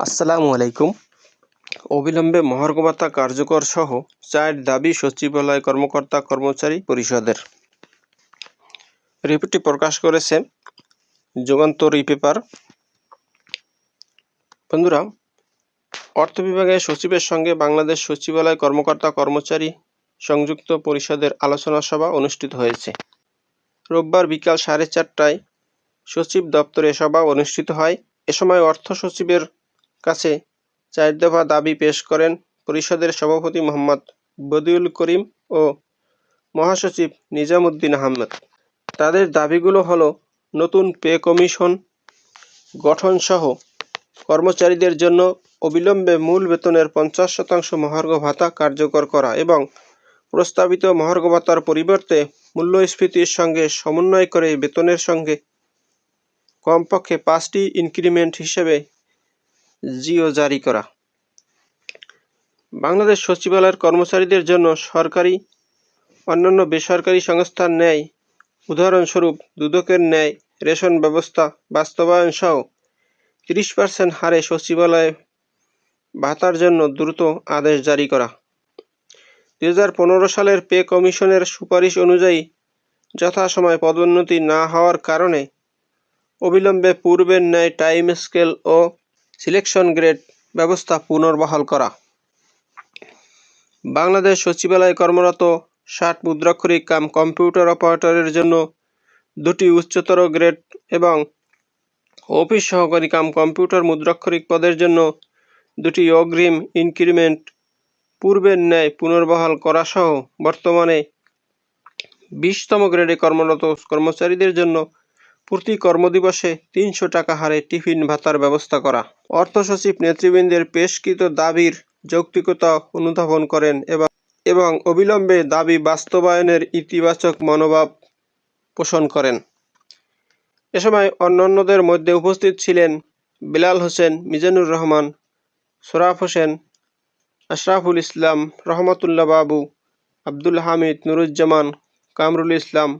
আসসালামু আলাইকুম। অবিলম্বে মহার্ঘ ভাতা কার্যকর সহ চার দাবি সচিবালয় কর্মকর্তা কর্মচারী পরিষদের। রিপোর্টটি প্রকাশ করেছে যুগান্তর পেপার বন্ধুরা, অর্থ বিভাগের সচিবের সঙ্গে বাংলাদেশ সচিবালয় কর্মকর্তা কর্মচারী সংযুক্ত পরিষদের আলোচনা সভা অনুষ্ঠিত হয়েছে। রোববার বিকাল সাড়ে চারটায় সচিব দপ্তরে সভা অনুষ্ঠিত হয়। এ সময় অর্থ সচিবের কাছে চার দফা দাবি পেশ করেন পরিষদের সভাপতি মোহাম্মদ বদিউল করিম ও মহাসচিব নিজামুদ্দিন আহমেদ। তাদের দাবিগুলো হলো নতুন পে কমিশন গঠনসহ কর্মচারীদের জন্য অবিলম্বে মূল বেতনের পঞ্চাশ শতাংশ মহার্ঘ ভাতা কার্যকর করা এবং প্রস্তাবিত মহার্ঘ ভাতার পরিবর্তে মূল্যস্ফীতির সঙ্গে সমন্বয় করে বেতনের সঙ্গে কমপক্ষে পাঁচটি ইনক্রিমেন্ট হিসেবে জিও জারি করা। বাংলাদেশ সচিবালয়ের কর্মচারীদের জন্য সরকারি, অন্যান্য বেসরকারি সংস্থার ন্যায়, উদাহরণস্বরূপ দুদকের ন্যায়, রেশন ব্যবস্থা, বাস্তবায়ন সহ তিরিশ পার্সেন্ট হারে সচিবালয়ে ভাতার জন্য দ্রুত আদেশ জারি করা। দু হাজার পনেরো সালের পে কমিশনের সুপারিশ অনুযায়ী যথাসময়ে পদোন্নতি না হওয়ার কারণে অবিলম্বে পূর্বের ন্যায় টাইম স্কেল ও সিলেকশন গ্রেড ব্যবস্থা পুনর্বহাল করা। বাংলাদেশ সচিবালয়ে কর্মরত ষাট মুদ্রাক্ষরিক কাম কম্পিউটার অপারেটরের জন্য দুটি উচ্চতর গ্রেড এবং অফিস সহকারী কাম কম্পিউটার মুদ্রাক্ষরিক পদের জন্য দুটি অগ্রিম ইনক্রিমেন্ট পূর্বের ন্যায় পুনর্বহাল করা সহ বর্তমানে বিশতম গ্রেডে কর্মরত কর্মচারীদের জন্য প্রতি কর্মদিবসে তিনশো টাকা হারে টিফিন ভাতার ব্যবস্থা করা। অর্থসচিব নেতৃবৃন্দের পেশকৃত দাবির যৌক্তিকতা অনুধাবন করেন এবং এবং অবিলম্বে দাবি বাস্তবায়নের ইতিবাচক মনোভাব পোষণ করেন। এ সময় অন্যান্যদের মধ্যে উপস্থিত ছিলেন বিলাল হোসেন, মিজানুর রহমান, সোরাফ হোসেন, আশরাফুল ইসলাম, রহমতুল্লাহ বাবু, আব্দুল হামিদ, নুরুজ্জামান, কামরুল ইসলাম,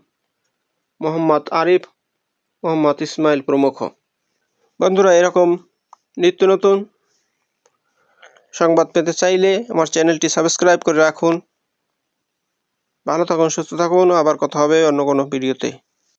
মোহাম্মদ আরিফ মোহাম্মদ ইসমাইল প্রমুখ। বন্ধুরা, এরকম নিত্য নতুন সংবাদ পেতে চাইলে আমার চ্যানেলটি সাবস্ক্রাইব করে রাখুন। ভালো থাকুন, সুস্থ থাকুন। আবার কথা হবে অন্য কোনো ভিডিওতে।